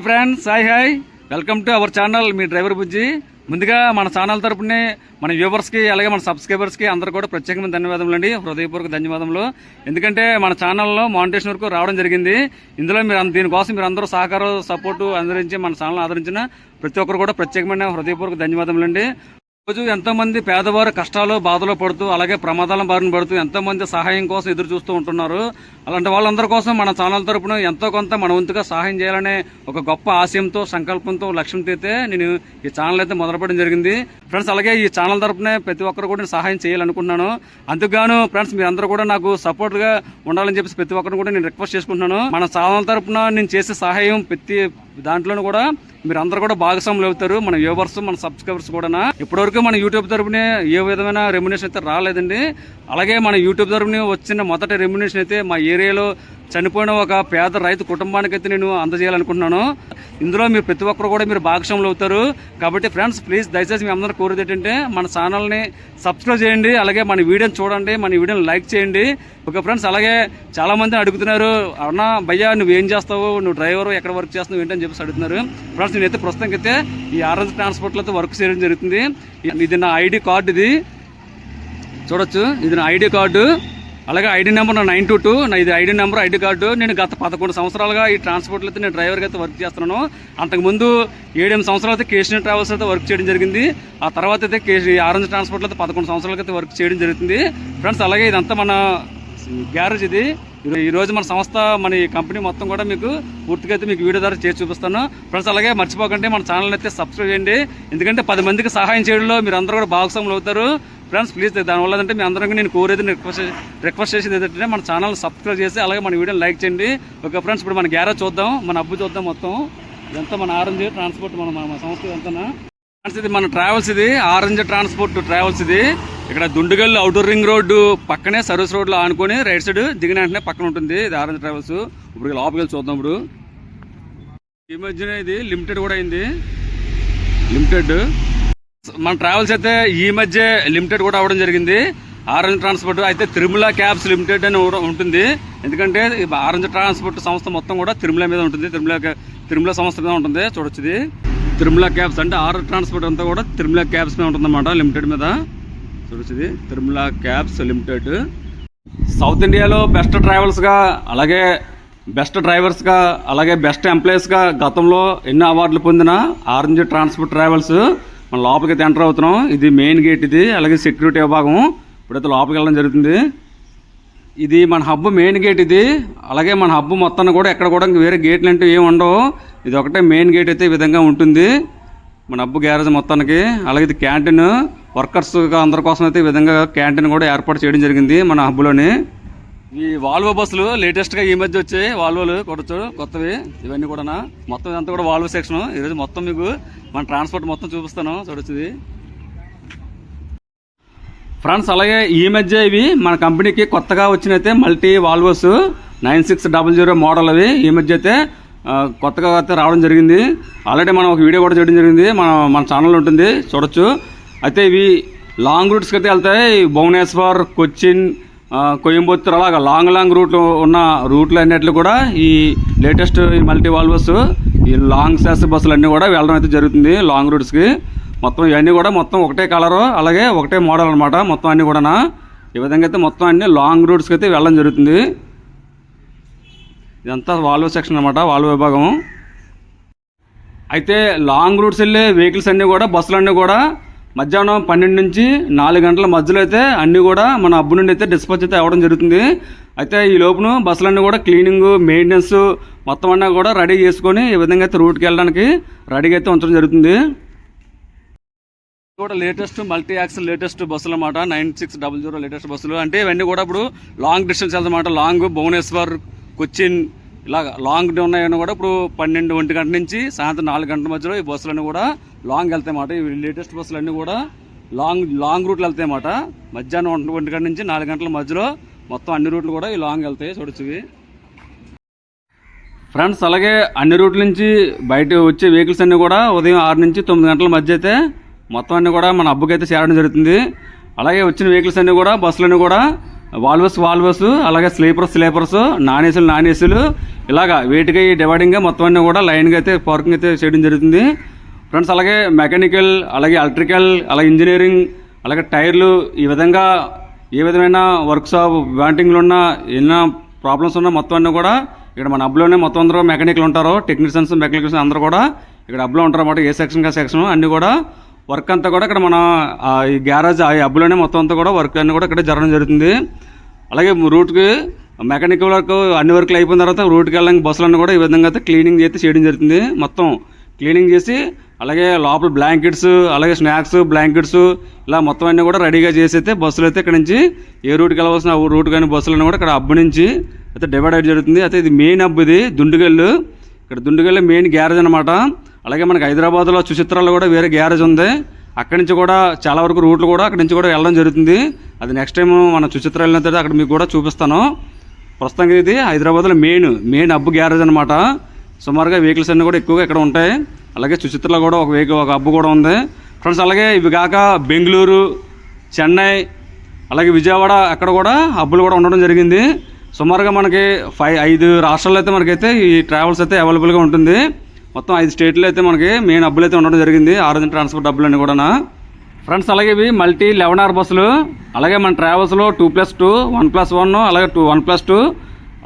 Hi friends hi hi. Welcome to our channel me driver Bujji. ముందుగా మన channel తరపునే మన వ్యూవర్స్కి అలాగే మన సబ్స్క్రైబర్స్కి అందరూ కూడా ప్రత్యేకమైన ధన్యవాదములు అండి. హృదయపూర్వక ధన్యవాదములు. ఎందుకంటే మన ఛానల్లో మానిటేషన్ వరకు రావడం జరిగింది. ఇందులో మీరు దీనికోసం మీరు అందరూ సహకారం సపోర్టు అందరించి మన ఛానల్ ఆదరించిన ప్రతి ఒక్కరు కూడా ప్రత్యేకమైన హృదయపూర్వక ధన్యవాదములు అండి. రోజు ఎంతోమంది పేదవారు కష్టాలు బాధలు పడుతూ అలాగే ప్రమాదాల బారిన పడుతూ ఎంతోమంది సహాయం కోసం ఎదురు చూస్తూ ఉంటున్నారు. అలాంటి వాళ్ళందరి కోసం మన ఛానల్ తరపున ఎంతో కొంత మన వంతుగా సహాయం చేయాలనే ఒక గొప్ప ఆశయంతో సంకల్పంతో లక్ష్యంతో అయితే నేను ఈ ఛానల్ అయితే మొదలుపెట్టడం జరిగింది. ఫ్రెండ్స్ అలాగే ఈ ఛానల్ తరపునే ప్రతి ఒక్కరు కూడా సహాయం చేయాలనుకుంటున్నాను. అందుకుగాను ఫ్రెండ్స్ మీరందరూ కూడా నాకు సపోర్ట్గా ఉండాలని చెప్పేసి ప్రతి ఒక్కరిని కూడా నేను రిక్వెస్ట్ చేసుకుంటున్నాను. మన ఛానల్ తరపున నేను చేసే సహాయం ప్రతి దాంట్లోనూ కూడా మీరు అందరూ కూడా భాగస్వాములు అవుతారు. మన వ్యూవర్స్ మన సబ్స్క్రైబర్స్ కూడా ఇప్పటివరకు మన యూట్యూబ్ తరపునే ఏ విధమైన రెమ్యునేషన్ అయితే రాలేదండి. అలాగే మన యూట్యూబ్ తరపున వచ్చిన మొదటి రెమ్యునేషన్ అయితే మా ఏరియాలో చనిపోయిన ఒక పేద రైతు కుటుంబానికైతే నేను అందజేయాలనుకుంటున్నాను. ఇందులో మీరు ప్రతి ఒక్కరు కూడా మీరు భాగస్వాములు అవుతారు. కాబట్టి ఫ్రెండ్స్ ప్లీజ్ దయచేసి మీ అందరూ కోరేది ఏంటంటే మన ఛానల్ని సబ్స్క్రైబ్ చేయండి అలాగే మన వీడియోని చూడండి మన వీడియోని లైక్ చేయండి. ఓకే ఫ్రెండ్స్ అలాగే చాలామంది అడుగుతున్నారు అన్నా భయ్యా నువ్వు ఏం చేస్తావు? నువ్వు డ్రైవర్ ఎక్కడ వర్క్ చేస్తున్నావు? ఏంటని చెప్పేసి అడుగుతున్నారు. ఫ్రెండ్స్ నేనైతే ప్రస్తుతానికి అయితే ఈ ఆరెంజ్ ట్రాన్స్పోర్ట్లతో వర్క్ చేయడం జరుగుతుంది. ఇది నా ఐడి కార్డు ఇది. చూడొచ్చు ఇది నా ఐడి కార్డు. అలాగే ఐడి నెంబర్ నా నైన్ టూ టూ. నా ఇది ఐడి నెంబర్ ఐడి కార్డు. నేను గత పదకొండు సంవత్సరాలుగా ఈ ట్రాన్స్పోర్ట్లో అయితే నేను డ్రైవర్గా అయితే వర్క్ చేస్తున్నాను. అంతకుముందు ఏడెనిమిది సంవత్సరాలు అయితే కేసీఆర్ ట్రావెల్స్ అయితే వర్క్ చేయడం జరిగింది. ఆ తర్వాత అయితే కేసీ ఆరెంజ్ ట్రాన్స్పోర్ట్లో అయితే పదకొండు సంవత్సరాలకి అయితే వర్క్ చేయడం జరుగుతుంది. ఫ్రెండ్స్ అలాగే ఇదంతా మన గ్యారేజ్ ఇది. ఈరోజు మన సంస్థ మన ఈ కంపెనీ మొత్తం కూడా మీకు పూర్తిగా అయితే మీకు వీడియో ద్వారా చేసి చూపిస్తాను. ఫ్రెండ్స్ అలాగే మర్చిపోకండి మన ఛానల్ అయితే సబ్స్క్రైబ్ చేయండి. ఎందుకంటే పది మందికి సహాయం చేయడంలో మీరు అందరూ కూడా భాగస్వాములు అవుతారు. ఫ్రెండ్స్ ప్లీజ్ దానివల్ల అంటే మీ అందరం నేను కోరేది రిక్వెస్ట్ రిక్వెస్ట్ చేసేది ఏంటంటే మన ఛానల్ సబ్స్క్రైబ్ చేసి అలాగే మన వీడియోని లైక్ చేయండి. ఓకే ఫ్రెండ్స్ ఇప్పుడు మన గ్యారేజ్ చూద్దాం మన అబ్బు చూద్దాం మొత్తం. ఇదంతా మన ఆరెంజ్ ట్రాన్స్పోర్ట్ మన మన సంస్థ ఇదంతా ఫ్రెండ్స్ ఇది మన ట్రావెల్స్ ఇది ఆరెంజ్ ట్రాన్స్పోర్ట్ ట్రావెల్స్ ఇది. ఇక్కడ దుండుగల్ అవుటర్ రింగ్ రోడ్డు పక్కనే సర్వీస్ రోడ్లో ఆనుకొని రైట్ సైడ్ దిగిన వెంటనే పక్కన ఉంటుంది ఇది ఆరెంజ్ ట్రావెల్స్. ఇప్పుడు లోపలికి వెళ్ళి చూద్దాం ఇప్పుడు. ఈ మధ్యన ఇది లిమిటెడ్ కూడా అయింది. లిమిటెడ్. మన ట్రావెల్స్ అయితే ఈ మధ్య లిమిటెడ్ కూడా అవ్వడం జరిగింది. ఆరెంజ్ ట్రాన్స్పోర్ట్ అయితే తిరుమల క్యాబ్స్ లిమిటెడ్ అని ఉంటుంది. ఎందుకంటే ఆరెంజ్ ట్రాన్స్పోర్ట్ సంస్థ మొత్తం కూడా తిరుమల మీద ఉంటుంది. తిరుమల తిరుమల సంస్థ మీద ఉంటుంది. చూడొచ్చు ఇది. తిరుమల క్యాబ్స్ అంటే ఆరెంజ్ ట్రాన్స్పోర్ట్ అంతా కూడా తిరుమల క్యాబ్స్ మీద ఉంటుందన్నమాట లిమిటెడ్ మీద. చూడొచ్చు ఇది తిరుమల క్యాబ్స్ లిమిటెడ్. సౌత్ ఇండియాలో బెస్ట్ ట్రావెల్స్గా అలాగే బెస్ట్ డ్రైవర్స్గా అలాగే బెస్ట్ ఎంప్లాయీస్గా గతంలో ఎన్నో అవార్డులు పొందిన ఆరెంజ్ ట్రాన్స్పోర్ట్ ట్రావెల్స్ మన లోపలికి ఎంటర్ అవుతున్నాం. ఇది మెయిన్ గేట్ ఇది అలాగే సెక్యూరిటీ విభాగం ఇప్పుడైతే లోపలికి వెళ్ళడం జరుగుతుంది. ఇది మన హబ్ మెయిన్ గేట్ ఇది అలాగే మన హబ్ మొత్తాన్ని కూడా ఎక్కడ కూడా ఇంక వేరే గేట్లు అంటూ ఏమి ఉండవు. ఇది ఒకటే మెయిన్ గేట్ అయితే ఈ విధంగా ఉంటుంది. మన హబ్బు గ్యారేజ్ మొత్తానికి అలాగే ఇది క్యాంటీన్. వర్కర్స్ అందరి కోసం అయితే ఈ విధంగా క్యాంటీన్ కూడా ఏర్పాటు చేయడం జరిగింది మన హబ్బులోని. ఈ వాల్వో బస్సులు లేటెస్ట్గా ఈ మధ్య వచ్చాయి. వాల్వోలు కొట్టచ్చు కొత్తవి ఇవన్నీ కూడా మొత్తం ఇదంతా కూడా వాల్వో సెక్షన్. ఈరోజు మొత్తం మీకు మన ట్రాన్స్పోర్ట్ మొత్తం చూపిస్తాను. చూడొచ్చుది. ఫ్రెండ్స్ అలాగే ఈ మధ్య ఇవి మన కంపెనీకి కొత్తగా వచ్చినైతే multi Volvos nine six double zero model అవి ఈ మధ్య అయితే కొత్తగా అయితే రావడం జరిగింది. ఆల్రెడీ మనం ఒక వీడియో కూడా చేయడం జరిగింది. మన మన ఛానల్ ఉంటుంది. చూడొచ్చు. అయితే ఇవి లాంగ్ రూట్స్కి అయితే వెళ్తాయి. భువనేశ్వర్ కొచ్చిన్ కొయంబత్తూర్ అలాగా లాంగ్ లాంగ్ రూట్లో ఉన్న రూట్లు అన్నిట్లు కూడా ఈ లేటెస్ట్ ఈ మల్టీ వాల్వస్ ఈ లాంగ్ సెస్ బస్సులు అన్నీ కూడా వెళ్ళడం అయితే జరుగుతుంది లాంగ్ రూట్స్కి. మొత్తం ఇవన్నీ కూడా మొత్తం ఒకటే కలరు అలాగే ఒకటే మోడల్ అనమాట మొత్తం అన్నీ కూడా ఈ విధంగా అయితే మొత్తం అన్ని లాంగ్ రూట్స్కి అయితే వెళ్ళడం జరుగుతుంది. ఇదంతా వాల్వో సెక్షన్ అనమాట వాల్వో విభాగం. అయితే లాంగ్ రూట్స్ వెళ్ళే వెహికల్స్ అన్నీ కూడా బస్సులు అన్నీ కూడా మధ్యాహ్నం పన్నెండు నుంచి నాలుగు గంటల మధ్యలో అయితే అన్నీ కూడా మన అబ్బు నుండి అయితే డిస్పాచ్ అయితే అవ్వడం జరుగుతుంది. అయితే ఈ లోపును బస్సులన్నీ కూడా క్లీనింగ్ మెయింటెనెన్స్ మొత్తం అన్నీ కూడా రెడీ చేసుకొని ఈ విధంగా అయితే రూట్కి వెళ్ళడానికి రెడీగా అయితే ఉంచడం జరుగుతుంది. కూడా లేటెస్ట్ మల్టీ యాక్సల్ లేటెస్ట్ బస్సులు అనమాట nine six double zero latest బస్సులు. అంటే ఇవన్నీ కూడా ఇప్పుడు లాంగ్ డిస్టెన్స్ వెళ్తామాట లాంగ్ భువనేశ్వర్ కొచ్చిన్ ఇలాగ లాంగ్ ఉన్నాయని కూడా ఇప్పుడు పన్నెండు ఒంటి గంట నుంచి సాయంత్రం నాలుగు గంటల మధ్యలో ఈ బస్సులన్నీ కూడా లాంగ్ వెళ్తాయి ఈ లేటెస్ట్ బస్సులన్నీ కూడా లాంగ్ లాంగ్ రూట్లు వెళ్తాయన్నమాట మధ్యాహ్నం ఒంటి ఒంటి గంట నుంచి నాలుగు గంటల మధ్యలో మొత్తం అన్ని రూట్లు కూడా ఈ లాంగ్ వెళ్తాయి చూడొచ్చువి. ఫ్రెండ్స్ అలాగే అన్ని రూట్ల నుంచి బయట వచ్చే వెహికల్స్ అన్నీ కూడా ఉదయం ఆరు నుంచి తొమ్మిది గంటల మధ్య అయితే మొత్తం అన్నీ కూడా మన అబ్బుకి అయితే చేరడం జరుగుతుంది. అలాగే వచ్చిన వెహికల్స్ అన్నీ కూడా బస్సులన్నీ కూడా వాల్వస్ వాల్వస్ అలాగే స్లీపర్స్ స్లీపర్స్ నాన్ ఏసీలు నాన్ ఏసీలు ఇలాగా వేటికి డివైడింగ్గా మొత్తం అన్నీ కూడా లైన్గా అయితే పార్కింగ్ అయితే చేయడం జరుగుతుంది. ఫ్రెండ్స్ అలాగే మెకానికల్ అలాగే ఎలక్ట్రికల్ అలాగే ఇంజనీరింగ్ అలాగే టైర్లు ఈ విధంగా ఏ విధమైన వర్క్ షాప్ బ్యాంటింగ్లు ఉన్నా ఎన్నో ప్రాబ్లమ్స్ ఉన్నా మొత్తం అన్నీ కూడా ఇక్కడ మన అబ్లోనే మొత్తం అందరూ మెకానికల్ ఉంటారు. టెక్నీషియన్స్ మెకానికల్స్ అందరూ కూడా ఇక్కడ అబ్లో ఉంటారు అన్నమాట ఏ సెక్షన్ కా సెక్షన్ అన్నీ కూడా వర్క్ అంతా కూడా ఇక్కడ మన ఈ గ్యారేజ్ ఆ అబ్బులోనే మొత్తం అంతా కూడా వర్క్ అన్నీ కూడా ఇక్కడ జరగడం జరుగుతుంది. అలాగే రూట్కి మెకానికల్ వర్క్ అన్ని వర్క్లు అయిపోయిన తర్వాత రూట్కి వెళ్ళడానికి బస్సులన్నీ కూడా ఈ విధంగా అయితే క్లీనింగ్ అయితే చేయడం జరుగుతుంది. మొత్తం క్లీనింగ్ చేసి అలాగే లోపల బ్లాంకెట్స్ అలాగే స్నాక్స్ బ్లాంకెట్స్ ఇలా మొత్తం అన్నీ కూడా రెడీగా చేసి అయితే బస్సులు అయితే ఇక్కడ నుంచి ఏ రూట్కి వెళ్ళవలసిన రూట్ కానీ బస్సులను కూడా ఇక్కడ అబ్బు నుంచి అయితే డివైడ్ అయ్యి జరుగుతుంది. అయితే ఇది మెయిన్ అబ్బు ఇది దుండుగల్లు. ఇక్కడ దుండుగల్లు మెయిన్ గ్యారేజ్ అనమాట అలాగే మనకి హైదరాబాద్లో సుచిత్రాల్లో కూడా వేరే గ్యారేజ్ ఉంది. అక్కడి నుంచి కూడా చాలా వరకు రూట్లు కూడా అక్కడి నుంచి కూడా వెళ్ళడం జరుగుతుంది. అది నెక్స్ట్ టైం మన సుచిత్ర వెళ్ళిన అక్కడ మీకు కూడా చూపిస్తాను. ప్రస్తుతానికి ఇది హైదరాబాద్లో మెయిన్ మెయిన్ హబ్బు గ్యారేజ్ అనమాట సుమారుగా వెహికల్స్ అన్నీ కూడా ఎక్కువగా ఇక్కడ ఉంటాయి. అలాగే సుచిత్రలో కూడా ఒక వెహికల్ ఒక హబ్బు కూడా ఉంది. ఫ్రెండ్స్ అలాగే ఇవి కాక బెంగళూరు చెన్నై అలాగే విజయవాడ అక్కడ కూడా హబ్బులు కూడా ఉండడం జరిగింది. సుమారుగా మనకి ఫైవ్ ఐదు రాష్ట్రాల్లో అయితే మనకైతే ఈ ట్రావెల్స్ అయితే అవైలబుల్గా ఉంటుంది. మొత్తం ఐదు స్టేట్లో అయితే మనకి మెయిన్ డబ్బులు అయితే ఉండడం జరిగింది. ఆరెంజ్ ట్రాన్స్పోర్ట్ డబ్బులు అన్నీ కూడా ఫ్రెండ్స్ అలాగే ఇవి మల్టీ లెవెన్ ఆర్ బస్సులు. అలాగే మన ట్రావెల్స్లో two plus two one plus one అలాగే టూ వన్ ప్లస్ టూ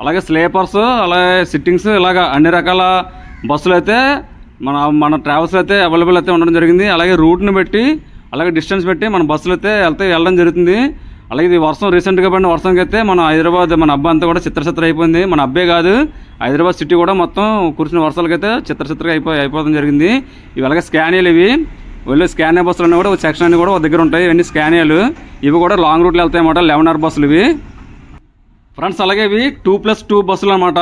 అలాగే స్లీపర్స్ అలాగే సిట్టింగ్స్ ఇలాగ అన్ని రకాల బస్సులు అయితే మన మన ట్రావెల్స్ అయితే అవైలబుల్ అయితే ఉండడం జరిగింది. అలాగే రూట్ని బట్టి అలాగే డిస్టెన్స్ పెట్టి మన బస్సులు అయితే వెళ్తే వెళ్ళడం జరుగుతుంది. అలాగే ఇది వర్షం రీసెంట్గా పడిన వర్షంకి అయితే మన హైదరాబాద్ మన అబ్బా అంతా కూడా చిత్రచిత్ర అయిపోయింది. మన అబ్బే కాదు హైదరాబాద్ సిటీ కూడా మొత్తం కురిసిన వర్షాలకైతే చిత్రచిత్రగా అయిపో అయిపోవడం జరిగింది. ఇవి అలాగే స్కానియాలు ఇవి. వెళ్ళి స్కానియా బస్సులు అన్నీ కూడా సెక్షన్ అన్నీ కూడా ఒక దగ్గర ఉంటాయి. ఇవన్నీ స్కానియాలు. ఇవి కూడా లాంగ్ రూట్లో వెళ్తాయి అన్నమాట లెవెన్ అవర్ బస్సులు ఇవి. ఫ్రెండ్స్ అలాగే ఇవి టూ ప్లస్ టూ బస్సులు అనమాట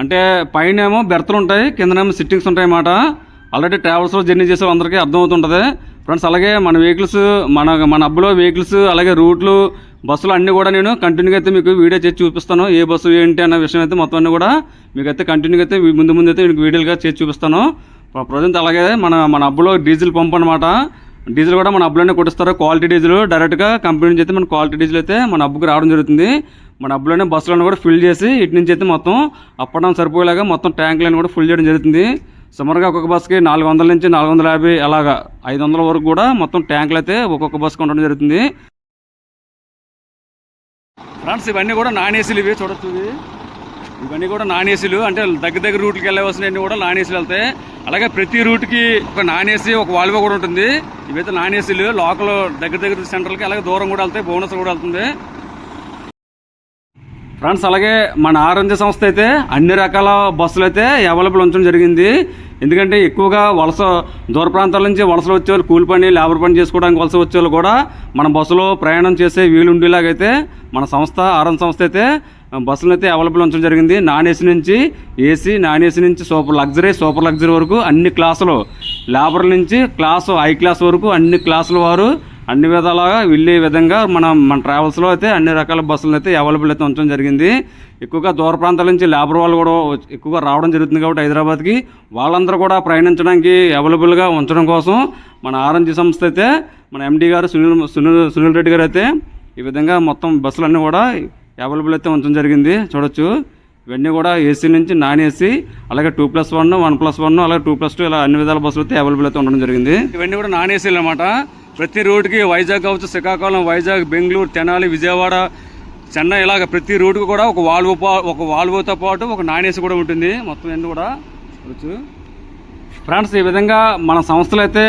అంటే పైన ఏమో బెర్తలు ఉంటాయి కిందనేమో సిట్టింగ్స్ ఉంటాయి అన్నమాట ఆల్రెడీ ట్రావెల్స్లో జర్నీ చేసే అందరికీ అర్థమవుతుంటుంది. ఫ్రెండ్స్ అలాగే మన వెహికల్స్ మన మన అబ్బులో వెహికల్స్ అలాగే రూట్లు బస్సులు అన్నీ కూడా నేను కంటిన్యూగా అయితే మీకు వీడియో చేసి చూపిస్తాను. ఏ బస్సు ఏంటి అన్న విషయం అయితే మొత్తం అన్నీ కూడా మీకు అయితే కంటిన్యూగా అయితే ముందు ముందు అయితే మీకు వీడియోలుగా చేసి చూపిస్తాను. ప్రజెంట్ అలాగే మన మన అబ్బులో డీజిల్ పంప్ అనమాట డీజిల్ కూడా మన అబ్బులోనే కొట్టిస్తారు. క్వాలిటీ డీజిల్ డైరెక్ట్గా కంపెనీ నుంచి అయితే మన క్వాలిటీ డీజిల్ అయితే మన అబ్బుకు రావడం జరుగుతుంది. మన అబ్బులోనే బస్సులను కూడా ఫిల్ చేసి ఇటు నుంచి అయితే మొత్తం అప్పడం సరిపోయేలాగా మొత్తం ట్యాంకులను కూడా ఫుల్ చేయడం జరుగుతుంది. సుమారుగా ఒక్కొక్క బస్కి నాలుగు వందల నుంచి నాలుగు వందల యాభై అలాగా ఐదు వందల వరకు కూడా మొత్తం ట్యాంకులు అయితే ఒక్కొక్క బస్కి ఉండడం జరుగుతుంది. ఫ్రెండ్స్ ఇవన్నీ కూడా నాన్ ఏసీలు ఇవి చూడొచ్చు ఇవి. ఇవన్నీ కూడా నాన్ ఏసీలు అంటే దగ్గర దగ్గర రూట్కి వెళ్ళవలసినవన్నీ కూడా నాన్ ఏసీలు వెళ్తాయి. అలాగే ప్రతి రూట్కి ఒక నాన్ ఏసీ ఒక వాల్వో కూడా ఉంటుంది. ఇవైతే నాన్ ఏసీలు లోకల్ దగ్గర దగ్గర సెంటర్కి అలాగే దూరం కూడా వెళ్తాయి బోనస్ కూడా వెళ్తుంది. ఫ్రెండ్స్ అలాగే మన ఆరోగ్య సంస్థ అయితే అన్ని రకాల బస్సులు అయితే అవైలబుల్ ఉంచడం జరిగింది. ఎందుకంటే ఎక్కువగా వలస దూర ప్రాంతాల నుంచి వలసలు వచ్చే వాళ్ళు కూలి పని లేబర్ పని చేసుకోవడానికి వలస వచ్చే వాళ్ళు కూడా మన బస్సులో ప్రయాణం చేసే వీలు ఉండేలాగైతే మన సంస్థ ఆరోగ్య సంస్థ అయితే బస్సులు అయితే అవైలబుల్ ఉంచడం జరిగింది. నాన్ ఏసీ నుంచి ఏసీ నాన్ ఏసీ నుంచి సూపర్ లగ్జరీ సూపర్ లగ్జరీ వరకు అన్ని క్లాసులు లేబర్ నుంచి క్లాసు హై క్లాస్ వరకు అన్ని క్లాసుల వారు అన్ని విధాలుగా వెళ్ళే విధంగా మన మన ట్రావెల్స్లో అయితే అన్ని రకాల బస్సులను అయితే అవైలబుల్ అయితే ఉంచడం జరిగింది. ఎక్కువగా దూర ప్రాంతాల నుంచి లేబర్ వాళ్ళు కూడా ఎక్కువగా రావడం జరుగుతుంది కాబట్టి హైదరాబాద్కి. వాళ్ళందరూ కూడా ప్రయాణించడానికి అవైలబుల్గా ఉంచడం కోసం మన ఆర్ఎన్జీ సంస్థ అయితే మన ఎండీ గారు సునీల్ సునీల్ సునీల్ రెడ్డి గారు అయితే ఈ విధంగా మొత్తం బస్సులన్నీ కూడా అవైలబుల్ అయితే ఉంచడం జరిగింది. చూడొచ్చు. ఇవన్నీ కూడా ఏసీ నుంచి నాన్ ఏసీ అలాగే two plus one one plus one అలాగే టూ ప్లస్ టూ ఇలా అన్ని విధాల బస్సులు అయితే అవైలబుల్ అయితే ఉండడం జరిగింది. ఇవన్నీ కూడా నాన్ ఏసీలు అనమాట ప్రతి రోడ్డుకి వైజాగ్ కావచ్చు శ్రీకాకుళం వైజాగ్ బెంగళూరు తెనాలి విజయవాడ చెన్నై ఇలాగ ప్రతి రూట్కి కూడా ఒక వాల్వో ఒక వాల్వోతో పాటు ఒక నాన్ కూడా ఉంటుంది. మొత్తం అన్ని కూడా చూడొచ్చు. ఫ్రెండ్స్ ఈ విధంగా మన సంస్థలు అయితే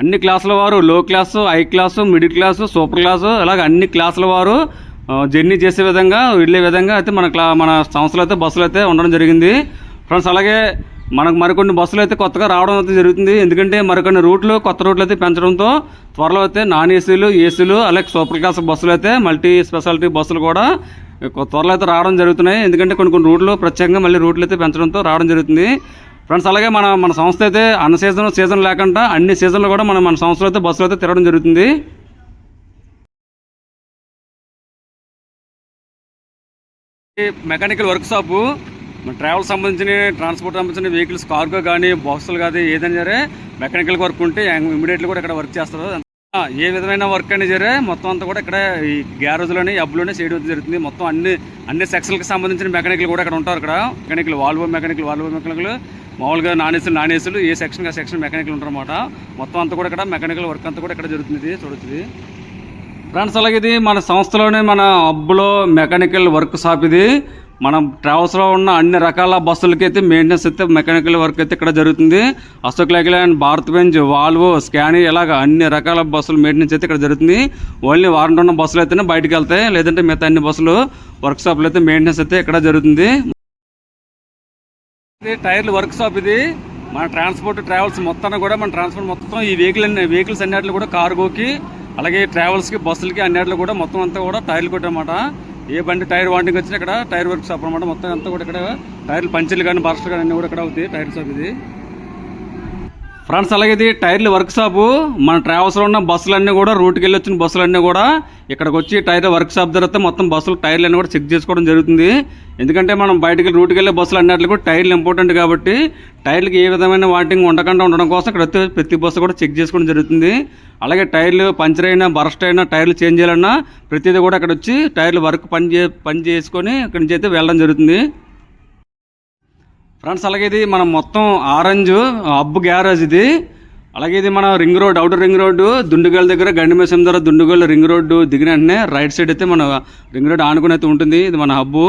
అన్ని క్లాసుల వారు low class high class middle class super class అలాగే అన్ని క్లాసుల వారు జర్నీ చేసే విధంగా వెళ్ళే విధంగా అయితే మన క్లా మన సంస్థలు అయితే బస్సులు అయితే ఉండడం జరిగింది. ఫ్రెండ్స్ అలాగే మనకు మరికొన్ని బస్సులు అయితే కొత్తగా రావడం అయితే జరుగుతుంది. ఎందుకంటే మరికొన్ని రూట్లు కొత్త రూట్లు అయితే పెంచడంతో త్వరలో అయితే నాన్ ఏసీలు ఏసీలు అలాగే సూపర్ క్లాస్ బస్సులు అయితే మల్టీ స్పెషాలిటీ బస్సులు కూడా త్వరలో అయితే రావడం జరుగుతున్నాయి. ఎందుకంటే కొన్ని కొన్ని రూట్లు ప్రత్యేకంగా మళ్ళీ రూట్లు అయితే పెంచడంతో రావడం జరుగుతుంది. ఫ్రెండ్స్ అలాగే మన మన సంస్థ అయితే అన్న సీజన్ సీజన్ లేకుండా అన్ని సీజన్లు కూడా మనం మన సంస్థలో అయితే బస్సులు అయితే తిరగడం జరుగుతుంది. మెకానికల్ వర్క్ షాపు మన ట్రావెల్ సంబంధించిన ట్రాన్స్పోర్ట్ సంబంధించిన వెహికల్స్ కార్గో కానీ బస్సులు కానీ ఏదైనా సరే మెకానికల్ వర్క్ ఉంటే ఇమీడియట్లీ కూడా ఇక్కడ వర్క్ చేస్తారు. ఏ విధమైన వర్క్ అయినా సరే మొత్తం అంతా కూడా ఇక్కడ ఈ గ్యారేజ్లోనే అబ్బులోనే చేయడం జరుగుతుంది. మొత్తం అన్ని అన్ని సెక్షన్లకు సంబంధించిన మెకానికల్ కూడా ఇక్కడ ఉంటారు ఇక్కడ. Mechanical Volvo mechanical Volvo mechanical మామూలుగా నానేసులు నానేసులు ఏ సెక్షన్ ఆ సెక్షన్ మెకానికల్ ఉంటారన్నమాట మొత్తం అంతా కూడా ఇక్కడ మెకానికల్ వర్క్ అంతా కూడా ఇక్కడ జరుగుతుంది. ఇది చూడొచ్చు ఫ్రెండ్స్ అలాగే ఇది మన సంస్థలోనే మన అబ్బులో మెకానికల్ వర్క్ షాప్ ఇది. మనం ట్రావెల్స్లో ఉన్న అన్ని రకాల బస్సులకి అయితే మెయింటెనెన్స్ అయితే మెకానికల్ వర్క్ అయితే ఇక్కడ జరుగుతుంది. Ashok Leyland Bharat Benz Volvo Scania ఇలాగ అన్ని రకాల బస్సులు మెయింటెనెన్స్ అయితే ఇక్కడ జరుగుతుంది. ఓన్లీ వారంటీ ఉన్న బస్సులు అయితేనే బయటకు వెళ్తాయి. లేదంటే మిగతా అన్ని బస్సులు వర్క్ షాప్లో అయితే మెయింటెనెన్స్ అయితే ఇక్కడ జరుగుతుంది. ఇది టైర్లు వర్క్ షాప్ ఇది. మన ట్రాన్స్పోర్ట్ ట్రావెల్స్ మొత్తాన్ని కూడా మన ట్రాన్స్పోర్ట్ మొత్తం ఈ వెహికల్ అన్ని వెహికల్స్ అన్నిటిలో కూడా కార్గోకి అలాగే ట్రావెల్స్కి బస్సులకి అన్నిటిలో కూడా మొత్తం అంతా కూడా టైర్లు కొట్టమాట. ఏ బండి టైర్ వాంటింగ్ వచ్చినా ఇక్కడ టైర్ వర్క్ షాప్ అనమాట మొత్తం అంతా కూడా ఇక్కడ టైర్లు పంచర్లు కానీ బర్స్లు కానీ అన్నీ కూడా ఇక్కడ అవుతాయి టైర్ షాప్ ఇది. ఫ్రెండ్స్ అలాగే ఇది టైర్లు వర్క్ షాపు మన ట్రావెల్స్లో ఉన్న బస్సులన్నీ కూడా రూట్కి వెళ్ళి వచ్చిన బస్సులన్నీ కూడా ఇక్కడికి వచ్చి టైర్ వర్క్ షాప్ జరిగితే మొత్తం బస్సులు టైర్లు అన్నీ కూడా చెక్ చేసుకోవడం జరుగుతుంది. ఎందుకంటే మనం బయటికి రూట్కి వెళ్ళే బస్సులు అన్నట్లు కూడా టైర్లు ఇంపార్టెంట్ కాబట్టి టైర్లకి ఏ విధమైన వాటింగ్ ఉండకుండా ఉండడం కోసం ఇక్కడ ప్రతి బస్సు కూడా చెక్ చేసుకోవడం జరుగుతుంది. అలాగే టైర్లు పంచర్ అయినా బరస్ట్ అయినా టైర్లు చేంజ్ చేయాలన్నా ప్రతిదీ కూడా అక్కడ వచ్చి టైర్లు వర్క్ పని చే పని చేసుకొని ఇక్కడి నుంచి అయితే వెళ్ళడం జరుగుతుంది. ఫ్రెండ్స్ అలాగే ఇది మనం మొత్తం ఆరెంజ్ అబ్బు గ్యారేజ్ ఇది. అలాగే ఇది మన ring road outer ring road Dundigal దగ్గర గండిమేసం ద్వారా దుండుగల్ రింగ్ రోడ్డు దిగిన వెంటనే రైట్ సైడ్ అయితే మన రింగ్ రోడ్ ఆనుకుని అయితే ఉంటుంది. ఇది మన హబ్బు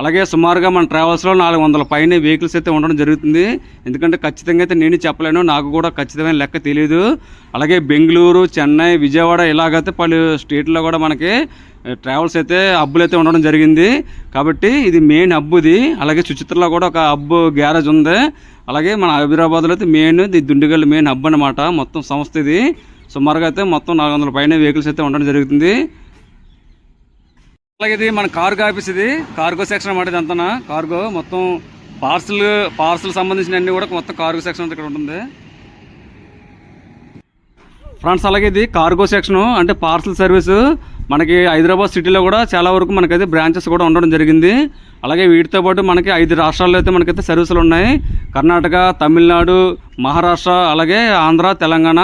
అలాగే సుమారుగా మన ట్రావెల్స్లో నాలుగు వందల పైన వెహికల్స్ అయితే ఉండడం జరుగుతుంది. ఎందుకంటే ఖచ్చితంగా అయితే నేను చెప్పలేను నాకు కూడా ఖచ్చితమైన లెక్క తెలియదు అలాగే బెంగళూరు చెన్నై విజయవాడ ఇలాగైతే పలు స్టేట్లో కూడా మనకి ట్రావెల్స్ అయితే హబ్బులు అయితే ఉండడం జరిగింది. కాబట్టి ఇది మెయిన్ హబ్బు ఇది అలాగే సుచిత్రలో కూడా ఒక హబ్బు గ్యారేజ్ ఉంది. అలాగే మన హైదరాబాద్లో అయితే మెయిన్ ఇది దుండిగల్ మెయిన్ హబ్ అనమాట మొత్తం సంస్థ ఇది. సుమారుగా అయితే మొత్తం నాలుగు వందల పైన వెహికల్స్ అయితే ఉండడం జరుగుతుంది. అలాగే ఇది మన కార్గో ఆఫీస్ ఇది. కార్గో సెక్షన్ అన్నమాట ఇది కార్గో మొత్తం పార్సల్ పార్సల్ సంబంధించిన అన్ని కూడా మొత్తం కార్గో సెక్షన్ అంతా ఇక్కడ ఉంటుంది. ఫ్రెండ్స్ అలాగే ఇది కార్గో సెక్షన్ అంటే పార్సల్ సర్వీసు మనకి హైదరాబాద్ సిటీలో కూడా చాలా వరకు మనకైతే బ్రాంచెస్ కూడా ఉండడం జరిగింది. అలాగే వీటితో పాటు మనకి ఐదు రాష్ట్రాల్లో అయితే మనకైతే సర్వీసులు ఉన్నాయి. కర్ణాటక తమిళనాడు మహారాష్ట్ర అలాగే ఆంధ్ర తెలంగాణ.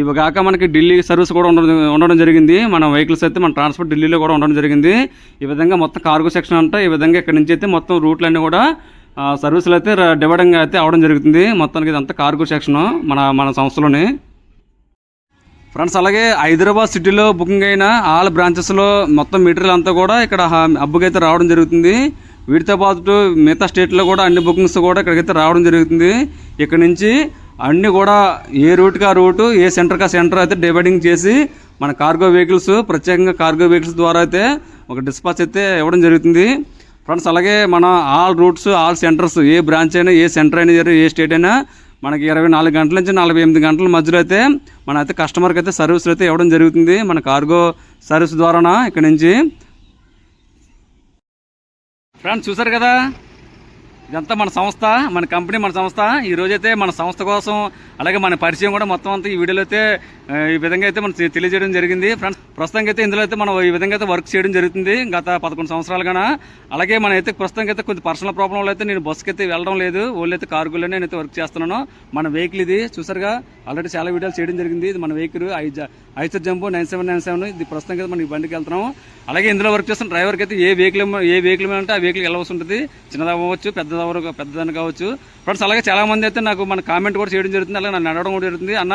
ఇవి కాక మనకి ఢిల్లీ సర్వీస్ కూడా ఉండడం ఉండడం జరిగింది. మన వెహికల్స్ అయితే మన ట్రాన్స్పోర్ట్ ఢిల్లీలో కూడా ఉండడం జరిగింది. ఈ విధంగా మొత్తం కార్గో సెక్షన్ అంటే ఈ విధంగా ఇక్కడ నుంచి అయితే మొత్తం రూట్లన్నీ కూడా సర్వీసులు అయితే డివైడింగ్ అయితే అవడం జరుగుతుంది. మొత్తానికి ఇదంతా కార్గో సెక్షను మన మన సంస్థలోనే. ఫ్రెండ్స్ అలాగే హైదరాబాద్ సిటీలో బుకింగ్ అయిన ఆల్ బ్రాంచెస్లో మొత్తం మెటీరియల్ అంతా కూడా ఇక్కడ అబ్బుకైతే రావడం జరుగుతుంది. వీటితో పాటు మిగతా స్టేట్లో కూడా అన్ని బుకింగ్స్ కూడా ఇక్కడికైతే రావడం జరుగుతుంది. ఇక్కడ నుంచి అన్నీ కూడా ఏ రూట్కి ఆ రూటు ఏ సెంటర్కి ఆ సెంటర్ అయితే డివైడింగ్ చేసి మన కార్గో వెహికల్స్ ప్రత్యేకంగా కార్గో వెహికల్స్ ద్వారా అయితే ఒక డిస్పాచ్ అయితే ఇవ్వడం జరుగుతుంది. ఫ్రెండ్స్ అలాగే మన ఆల్ రూట్స్ ఆల్ సెంటర్స్ ఏ బ్రాంచ్ అయినా ఏ సెంటర్ అయినా ఏ స్టేట్ అయినా మనకి ఇరవై నాలుగు గంటల నుంచి నలభై ఎనిమిది గంటల మధ్యలో అయితే మన అయితే కస్టమర్కి అయితే సర్వీసులు అయితే ఇవ్వడం జరుగుతుంది. మన కార్గో సర్వీస్ ద్వారాన ఇక్కడ నుంచి? ఫ్రెండ్స్ చూసారు కదా? ఇదంతా మన సంస్థ మన కంపెనీ మన సంస్థ. ఈ రోజైతే మన సంస్థ కోసం అలాగే మన పరిచయం కూడా మొత్తం అంతా ఈ వీడియోలో అయితే ఈ విధంగా అయితే మనం తెలియజేయడం జరిగింది. ఫ్రెండ్స్ ప్రస్తుతం అయితే ఇందులో అయితే మనం ఈ విధంగా అయితే వర్క్ చేయడం జరుగుతుంది. గత పదకొండు సంవత్సరాలుగా అలాగే మన అయితే ప్రస్తుతం అయితే కొంచెం పర్సనల్ ప్రాబ్లంలో అయితే నేను బస్సుకి అయితే వెళ్ళడం లేదు. ఓన్లీ అయితే కార్గోలోనే నేనైతే వర్క్ చేస్తున్నాను. మన వెహికల్ ఇది చూసారుగా. ఆల్రెడీ చాలా వీడియోలు చేయడం జరిగింది. ఇది మన vehicle Eicher jumbo nine seven nine seven. ఇది ప్రస్తుతం అయితే మనం ఈ బండికి వెళ్తున్నాము. అలాగే ఇందులో వర్క్ చేస్తున్న డ్రైవర్కి అయితే ఏ వెహికల్ ఏ వెహికల్ మీద అంటే ఆ వెహికల్ వెళ్ళవలసి ఉంటుంది. చిన్నది అవ్వచ్చు పెద్దది పెద్దదాన్ని కావచ్చు. ఫ్రెండ్స్ అలాగే చాలా మంది అయితే నాకు మన కామెంట్ కూడా చేయడం జరుగుతుంది. అలాగే నన్ను అడగడం కూడా జరుగుతుంది. అన్న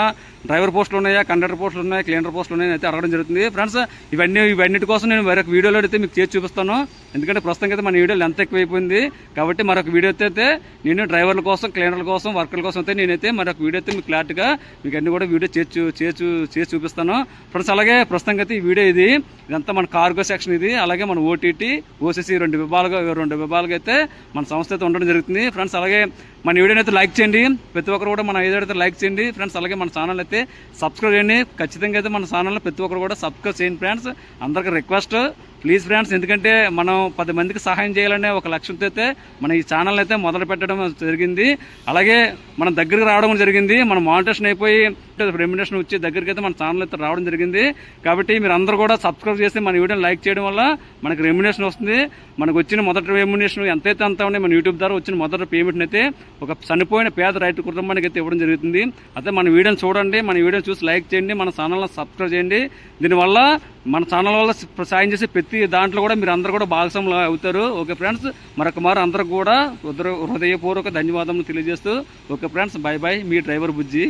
డ్రైవర్ పోస్టులు ఉన్నాయా? కండక్టర్ పోస్టులు ఉన్నాయా? క్లీనర్ పోస్టులు ఉన్నాయా? అయితే అడగడం జరుగుతుంది. ఫ్రెండ్స్ ఇవన్నీ ఇవన్నిటి కోసం నేను మరొక వీడియోలో అయితే మీకు చేసి చూపిస్తాను. ఎందుకంటే ప్రస్తుతం అయితే మన వీడియోలు ఎంత ఎక్కువైపోయింది. కాబట్టి మరొక వీడియో అయితే నేను డ్రైవర్ల కోసం క్లీనర్ల కోసం వర్కర్ల కోసం అయితే నేనైతే మరొక వీడియో అయితే మీకు క్లారిటీగా మీకు అన్ని కూడా వీడియో చేసి చూ- చేసి చేసి చూపిస్తాను. ఫ్రెండ్స్ అలాగే ప్రస్తుతం అయితే ఈ వీడియో ఇది. ఇదంతా మన కార్గో సెక్షన్ ఇది. అలాగే మన ఓటీటీ ఓసీసీ రెండు విభాగాలుగా రెండు విభాగాలుగా అయితే మన సంస్థ అయితే ఉండడం జరుగుతుంది. ఫ్రెండ్స్ అలాగే మన వీడియోని అయితే లైక్ చేయండి. ప్రతి ఒక్కరు కూడా మన ఏదో అయితే లైక్ చేయండి. ఫ్రెండ్స్ అలాగే మన ఛానల్ అయితే సబ్స్క్రైబ్ చేయండి. ఖచ్చితంగా అయితే మన ఛానల్లో ప్రతి ఒక్కరు కూడా సబ్స్క్రైబ్ చేయండి ఫ్రెండ్స్. అందరికీ రిక్వెస్ట్. ప్లీజ్ ఫ్రెండ్స్ ఎందుకంటే మనం పది మందికి సహాయం చేయాలనే ఒక లక్ష్యంతో అయితే మన ఈ ఛానల్ అయితే మొదలు పెట్టడం జరిగింది. అలాగే మన దగ్గరికి రావడం జరిగింది. మన మానిటేషన్ అయిపోయి రెమ్యునేషన్ వచ్చి దగ్గరికి అయితే మన ఛానల్ అయితే రావడం జరిగింది. కాబట్టి మీరు అందరూ కూడా సబ్స్క్రైబ్ చేసి మన వీడియోని లైక్ చేయడం వల్ల మనకి రెమ్యునేషన్ వస్తుంది. మనకు వచ్చిన మొదటి రెమ్యునేషన్ ఎంతైతే అంత ఉన్నాయి మన యూట్యూబ్ ద్వారా వచ్చిన మొదటి పేమెంట్ అయితే ఒక చనిపోయిన పేద రైతు కుటుంబానికి అయితే ఇవ్వడం జరుగుతుంది. అయితే మన వీడియోని చూడండి మన వీడియోని చూసి లైక్ చేయండి మన ఛానల్ని సబ్స్క్రైబ్ చేయండి. దీనివల్ల మన ఛానల్ వల్ల సాయం చేసే ప్రతి దాంట్లో కూడా మీరు అందరూ కూడా భాగస్వాములు అవుతారు. ఓకే ఫ్రెండ్స్ మరొక మారు అందరూ కూడా హృదయపూర్వక ధన్యవాదములు తెలియజేస్తూ ఓకే ఫ్రెండ్స్ బై బై మీ డ్రైవర్ బుజ్జి.